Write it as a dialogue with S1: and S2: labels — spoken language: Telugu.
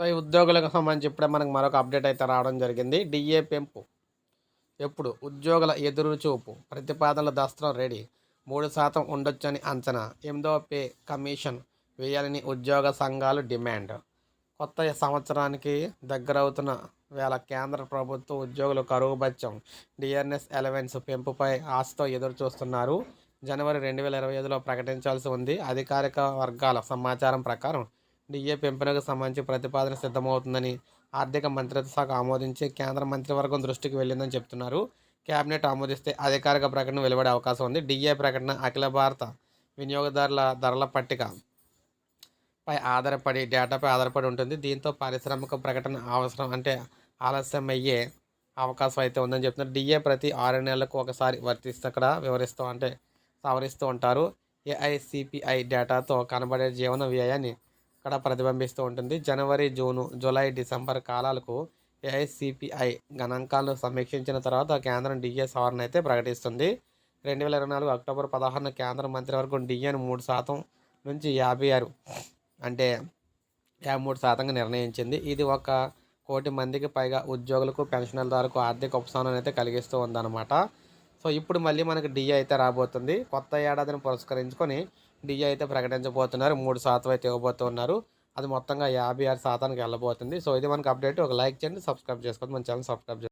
S1: సో ఈ ఉద్యోగులకు సంబంధించి ఇప్పుడే మనకు మరొక అప్డేట్ అయితే రావడం జరిగింది. డిఏ పెంపు. ఎప్పుడు? ఉద్యోగుల ఎదురు చూపు. ప్రతిపాదనల దస్త్రం రెడీ మూడు శాతం ఉండొచ్చని అంచనా. ఎనిమిదవ పే కమిషన్ వేయాలని ఉద్యోగ సంఘాలు డిమాండ్ కొత్త సంవత్సరానికి దగ్గరవుతున్న వేళ కేంద్ర ప్రభుత్వ ఉద్యోగులు కరువు బత్యం డిఆర్ఎస్ ఎలవెన్స్ పెంపుపై ఆశతో ఎదురు చూస్తున్నారు. జనవరి రెండు వేల ఇరవై ఐదులో ప్రకటించాల్సి ఉంది. అధికారిక వర్గాల సమాచారం ప్రకారం డిఏ పెంపునకు సంబంధించి ప్రతిపాదన సిద్ధమవుతుందని ఆర్థిక మంత్రిత్వ శాఖ ఆమోదించి కేంద్ర మంత్రివర్గం దృష్టికి వెళ్ళిందని చెప్తున్నారు. కేబినెట్ ఆమోదిస్తే అధికారిక ప్రకటన వెలువడే అవకాశం ఉంది. డిఏ ప్రకటన అఖిల భారత వినియోగదారుల ధరల పట్టిక పై ఆధారపడి డేటాపై ఆధారపడి ఉంటుంది. దీంతో పారిశ్రామిక ప్రకటన అవసరం అంటే ఆలస్యం అయ్యే అవకాశం అయితే ఉందని చెప్తున్నారు. డిఏ ప్రతి ఆరు నెలలకు ఒకసారి వర్తిస్తూ అక్కడ వివరిస్తూ అంటే సవరిస్తూ ఉంటారు. ఏఐసిపిఐ డేటాతో కనబడే జీవన వ్యయాన్ని ఇక్కడ ప్రతిబింబిస్తూ ఉంటుంది. జనవరి జూను జూలై డిసెంబర్ కాలాలకు ఏఐసిపిఐ గణాంకాలను సమీక్షించిన తర్వాత కేంద్రం డిఏ సవరణ అయితే ప్రకటిస్తుంది. రెండు వేల ఇరవై నాలుగు అక్టోబర్ పదహారున కేంద్ర మంత్రివర్గం డిఏను మూడు శాతం నుంచి యాభై ఆరు అంటే యాభై మూడు శాతంగా నిర్ణయించింది. ఇది ఒక కోటి మందికి పైగా ఉద్యోగులకు పెన్షనర్లకు ఆర్థిక ఉపశమనం అయితే కలిగిస్తూ ఉందన్నమాట. సో ఇప్పుడు మళ్ళీ మనకి డిఏ అయితే రాబోతుంది. కొత్త ఏడాదిని పురస్కరించుకొని డిఏ అయితే ప్రకటించబోతున్నారు. మూడు శాతం అయితే ఇవ్వబోతున్నారు. అది మొత్తంగా యాభై ఆరు శాతానికి వెళ్ళబోతుంది. సో ఇది మనకు అప్డేట్. ఒక లైక్ చేయండి సబ్స్క్రైబ్ చేసుకోండి. మన ఛానల్ సబ్స్క్రైబ్